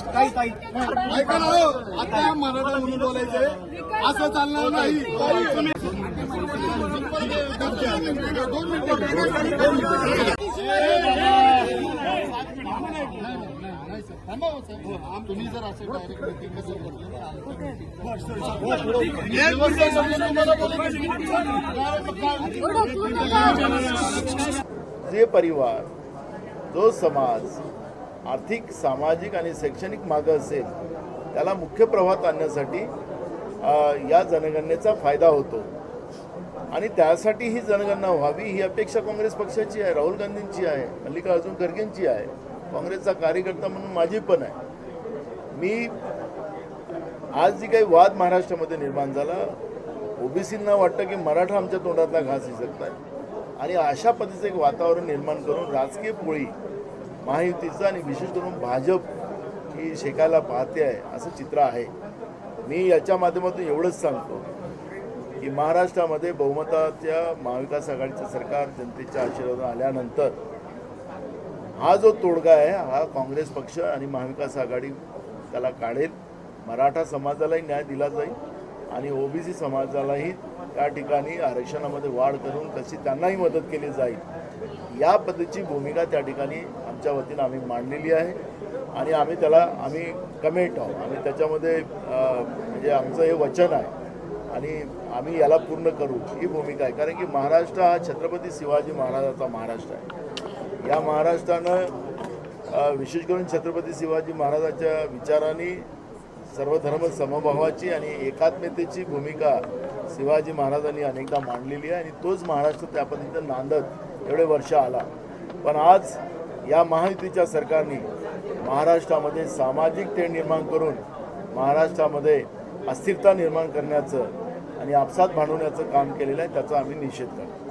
ऐका ना आता मराठा म्हणून बोलायचे असं चालणार नाही दोन मिनिटं तुम्ही जर असं डायरेक्ट जे परिवार जो समाज आर्थिक सामाजिक आणि शैक्षणिक मागं असेल त्याला मुख्य प्रवाहात आणण्यासाठी या जनगणनेचा फायदा होतो. आणि त्यासाठी ही जनगणना व्हावी ही अपेक्षा काँग्रेस पक्षाची आहे राहुल गांधींची आहे मल्लिकार्जुन खरगेंची आहे. काँग्रेसचा कार्यकर्ता म्हणून माझी पण आहे. मी आज जी काही वाद महाराष्ट्रामध्ये निर्माण झाला ओबीसींना वाटतं की मराठा आमच्या तोंडातला घास हिसकत आहे आणि अशा पद्धतीचं एक वातावरण निर्माण करून राजकीय पोळी महायुतीचं आणि विशेष करून भाजप ही शेकायला पाहते आहे असं चित्र आहे. मी याच्या माध्यमातून एवढंच सांगतो की महाराष्ट्रामध्ये बहुमताच्या महाविकास आघाडीचं सरकार जनतेच्या आशीर्वाद आल्यानंतर हा जो तोडगा आहे हा काँग्रेस पक्ष आणि महाविकास आघाडी त्याला काढेल. मराठा समाजालाही न्याय दिला जाईल आणि ओबीसी समाजालाही त्या ठिकाणी आरक्षणामध्ये वाढ करून कशी त्यांनाही मदत केली जाईल या पद्धतीची भूमिका त्या ठिकाणी आमच्या वतीनं आम्ही मांडलेली आहे. आणि आम्ही त्याला आम्ही कमेंट आहोत. आम्ही त्याच्यामध्ये म्हणजे आमचं हे वचन आहे. आणि आम्ही याला पूर्ण करू ही भूमिका आहे. कारण की महाराष्ट्र हा छत्रपती शिवाजी महाराजाचा महाराष्ट्र आहे. या महाराष्ट्रानं विशेष करून छत्रपती शिवाजी महाराजाच्या विचाराने सर्व धर्म समभावाची आणि एकात्मतेची भूमिका शिवाजी महाराजांनी अनेकदा मांडलेली आहे आणि तोच महाराष्ट्र त्या पद्धतीनं नांदत एवढे वर्ष आला. पण आज या महायुतीच्या सरकारने महाराष्ट्रामध्ये सामाजिक तेण निर्माण करून महाराष्ट्रामध्ये अस्थिरता निर्माण करण्याचं आणि आपसात भांडवण्याचं काम केलेलं आहे त्याचा आम्ही निषेध करतो.